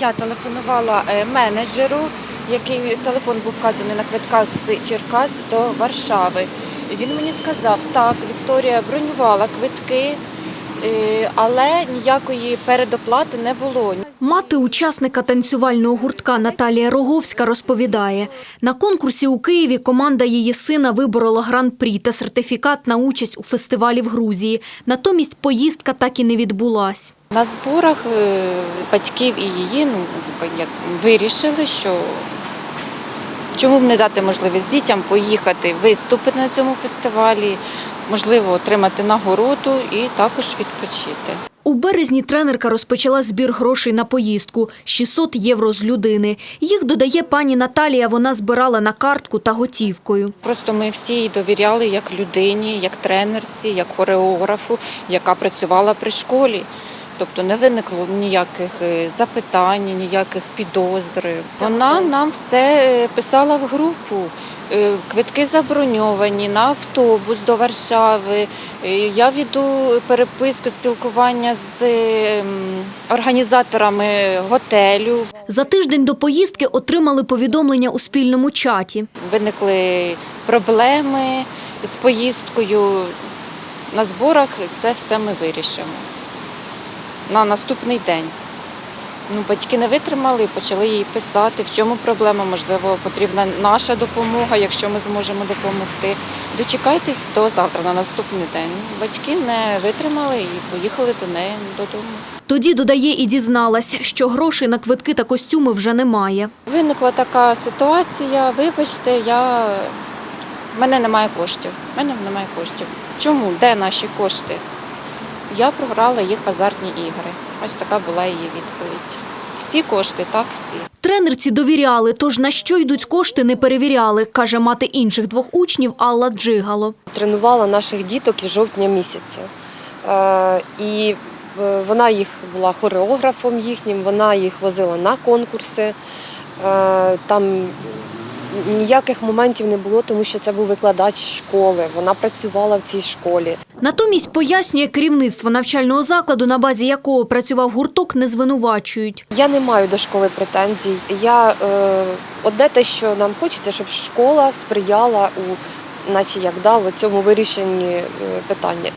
Я телефонувала е, менеджеру, який телефон був вказаний на квитках з Черкас до Варшави. Він мені сказав, так, Вікторія бронювала квитки, але ніякої передоплати не було. Мати учасника танцювального гуртка Наталія Роговська розповідає, на конкурсі у Києві команда її сина виборола гран-прі та сертифікат на участь у фестивалі в Грузії. Натомість поїздка так і не відбулась. На зборах е, батьків і її ну, як вирішили, що чому б не дати можливість дітям поїхати виступити на цьому фестивалі, можливо, отримати нагороду і також відпочити. У березні тренерка розпочала збір грошей на поїздку – 600 євро з людини. Їх, додає пані Наталія, вона збирала на картку та готівкою. Просто ми всі їй довіряли як людині, як тренерці, як хореографу, яка працювала при школі. Тобто не виникло ніяких е, запитань, ніяких підозр. Вона нам все е, писала в групу. Е, Квитки заброньовані на автобус до Варшави. Е, Я веду переписку спілкування з ем, організаторами готелю. За тиждень до поїздки отримали повідомлення у спільному чаті. виникли проблеми з поїздкою. На зборах це все ми вирішимо. На наступний день. Ну, батьки не витримали і почали їй писати, в чому проблема, можливо, потрібна наша допомога, якщо ми зможемо допомогти. Дочекайтесь до завтра, на наступний день. Батьки не витримали і поїхали до неї додому. Тоді, додає, і дізналась, що грошей на квитки та костюми вже немає. Виникла така ситуація, вибачте, я... в мене немає коштів. В мене немає коштів. Чому? Де наші кошти? Я програла їх в азартні ігри. Ось така була її відповідь. Всі кошти, так, всі. Тренерці довіряли, тож на що йдуть кошти, не перевіряли, каже мати інших двох учнів Алла Джигало. тренувала наших діток із жовтня місяця. Е, І е, вона їх була хореографом їхнім, вона їх возила на конкурси. Е, Там ніяких моментів не було, тому що це був викладач школи. Вона працювала в цій школі. Натомість пояснює керівництво навчального закладу, на базі якого працював гурток, не звинувачують. Я не маю до школи претензій. Я е, одне те, що нам хочеться, щоб школа сприяла у, наче як да, в цьому вирішенні е, питання.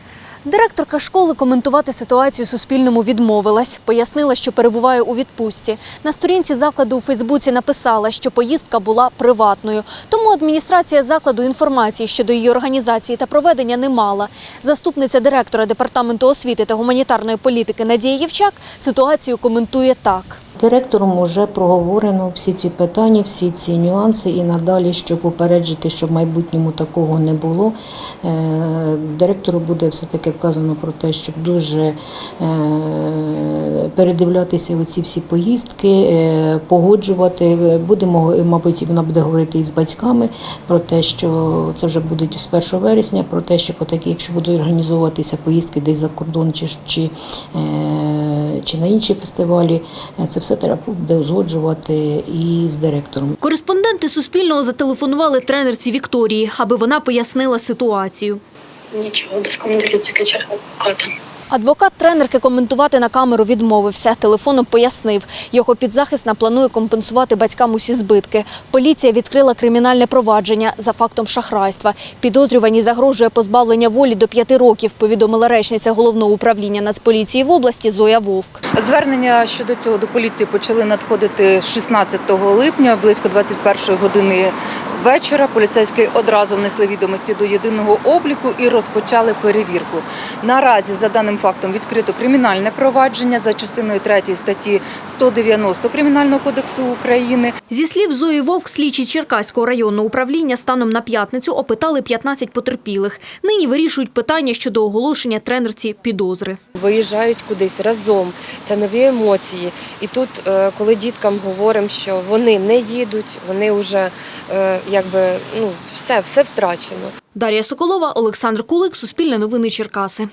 Директорка школи коментувати ситуацію Суспільному відмовилась. Пояснила, що перебуває у відпустці. На сторінці закладу у Фейсбуці написала, що поїздка була приватною. Тому адміністрація закладу інформації щодо її організації та проведення не мала. Заступниця директора департаменту освіти та гуманітарної політики Надія Євчак ситуацію коментує так. Директором вже проговорено всі ці питання, всі ці нюанси і надалі, щоб попереджити, щоб в майбутньому такого не було. е, Директору буде все-таки вказано про те, щоб дуже е, передивлятися оці всі поїздки, е, погоджувати. Будемо, мабуть, вона буде говорити із батьками про те, що це вже буде з 1 вересня, про те, що такі, якщо будуть організовуватися поїздки десь за кордон чи, чи, чи на інші фестивалі, е, це все треба буде узгоджувати і з директором. Кореспонденти Суспільного зателефонували тренерці Вікторії, аби вона пояснила ситуацію. Нічого, без коментарів тільки черга адвоката. Адвокат тренерки коментувати на камеру відмовився. Телефоном пояснив, його підзахисна планує компенсувати батькам усі збитки. Поліція відкрила кримінальне провадження за фактом шахрайства. Підозрюваній загрожує позбавлення волі до п'яти років, повідомила речниця головного управління Нацполіції в області Зоя Вовк. Звернення щодо цього до поліції почали надходити 16 липня, близько 21 години вечора. Поліцейські одразу внесли відомості до єдиного обліку і розпочали перевірку. Наразі за даним фактом відкрито кримінальне провадження за частиною 3 статті 190 Кримінального кодексу України. Зі слів Зої Вовк, слідчі Черкаського районного управління станом на п'ятницю опитали 15 потерпілих. Нині вирішують питання щодо оголошення тренерці підозри. Виїжджають кудись разом. Це нові емоції. І тут, е, коли діткам говоримо, що вони не їдуть, вони вже е, якби ну все, все втрачено. Дар'я Соколова, Олександр Кулик, Суспільне новини Черкаси.